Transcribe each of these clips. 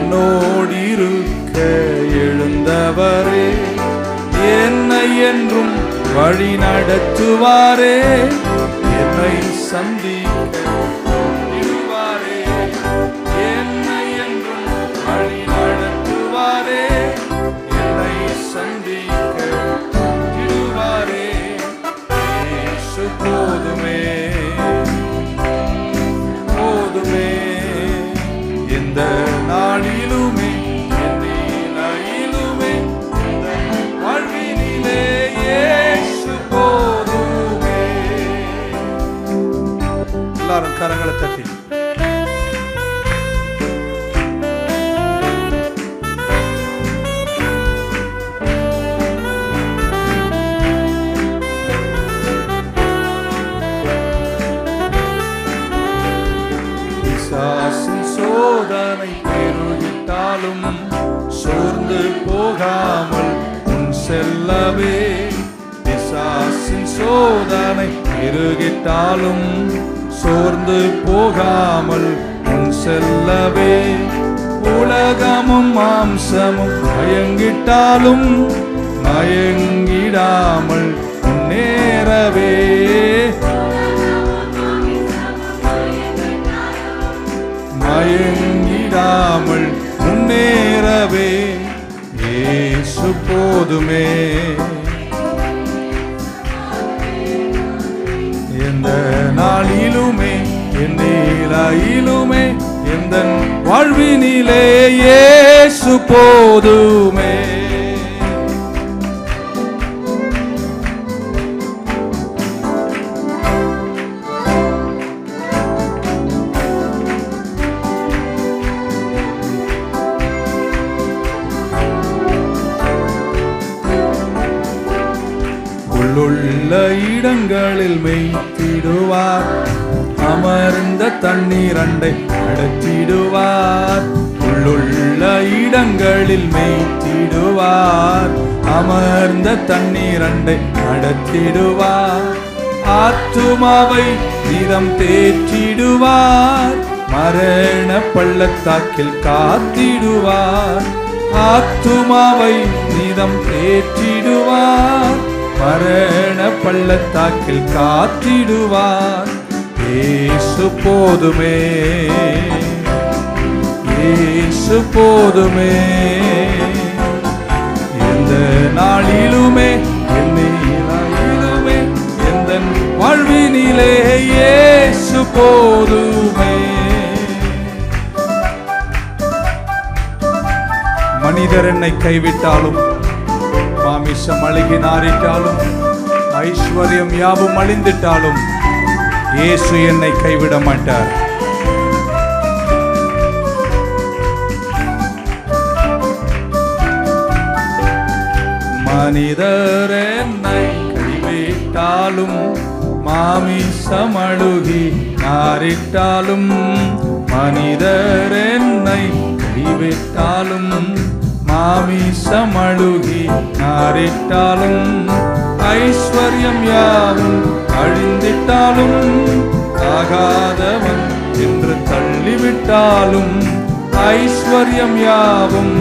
என்னோடிருக்க எழுந்தவரே என்னை என்றும் வழி நடத்துவாரே என்னை சந்திக்க சோதனை பெருகிட்டாலும் சோர்ந்து போகாமல் உன் செல்லவே பிசாசின் சோதனை பெருகிட்டாலும் சோர்ந்து போகாமல் உன் செல்லவே உலகமும் மாம்சமும் மயங்கிட்டாலும் மயங்கிடாமல் நேரவே மயங்க மயங்கிடாமல் முன்னேறவே. ஏசு போதுமே. எந்த நாளிலுமே என் நீலாயிலுமே எந்த வாழ்வினிலே சு போதுமே. இடங்களில் மெய்த்திடுவார். அமர்ந்த தண்ணீரண்டை அடைத்திடுவார். உள்ளுள்ள இடங்களில் மெய்த்திடுவார். அமர்ந்த தண்ணீரண்டை நடத்திடுவார் ஆத்துமாவை நிதம் தேற்றிடுவார். மரண பள்ளத்தாக்கில் காத்திடுவார். ஆத்துமாவை நிதம் தேற்றிடுவார். மரண பள்ளத்தாக்கில் காத்திடுவார். ஏசு போதுமே. ஏசு போதுமே. எந்த நாளிலுமே என் நிலையிலுமே எந்த வாழ்வினிலே ஏசு போதுமே. மனிதர் என்னை கைவிட்டாலும் மாமிசம் அழுகி நாரிட்டாலும் ஐஸ்வர்யம் யாவும் அழிந்திட்டாலும் இயேசு என்னை கைவிட மாட்டார். மனிதர் என்னை கைவிட்டாலும் மாமிசம் அழுகி நாரிட்டாலும் மனிதர் என்னை கைவிட்டாலும் மாமிசம் நாரிட்டாலும் ஐஸ்வர்யம் யாவும் அழிந்திட்டாலும் ஆகாதவன் என்று தள்ளிவிட்டாலும் ஐஸ்வர்யம் யாவும்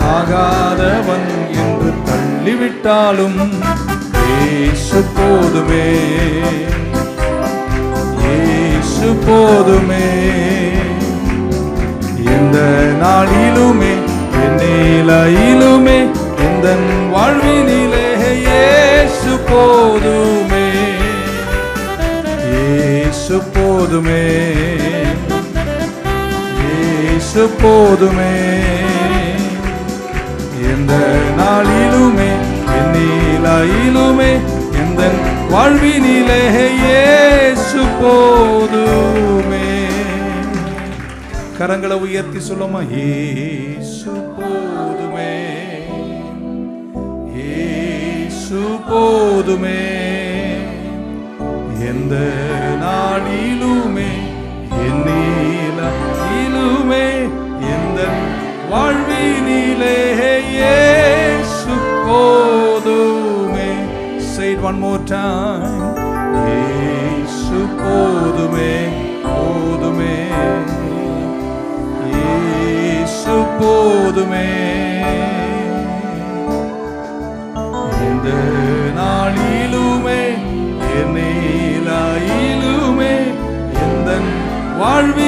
ஆகாதவன் என்று தள்ளிவிட்டாலும் ஏசு போதுமே. ஏசு போதுமே. எந்த நாளிலுமே வாழ்வினிலே இயேசு போதுமே. இயேசு போதுமே. இயேசு போதுமே. எந்த நாளிலுமே என் எந்த வாழ்வினிலே இயேசு போதுமே. கரங்களை உயர்த்தி சொல்லுமா ஏ இயேசு போதுமே. எந்த நாளிலுமே என் நிலையிலுமே எந்த வாழ்வினிலே இயேசு போதுமே. Say it one more time. இயேசு போதுமே போதுமே. இயேசு போதுமே. என்னிலாயிலுமே எந்த வாழ்வினிலே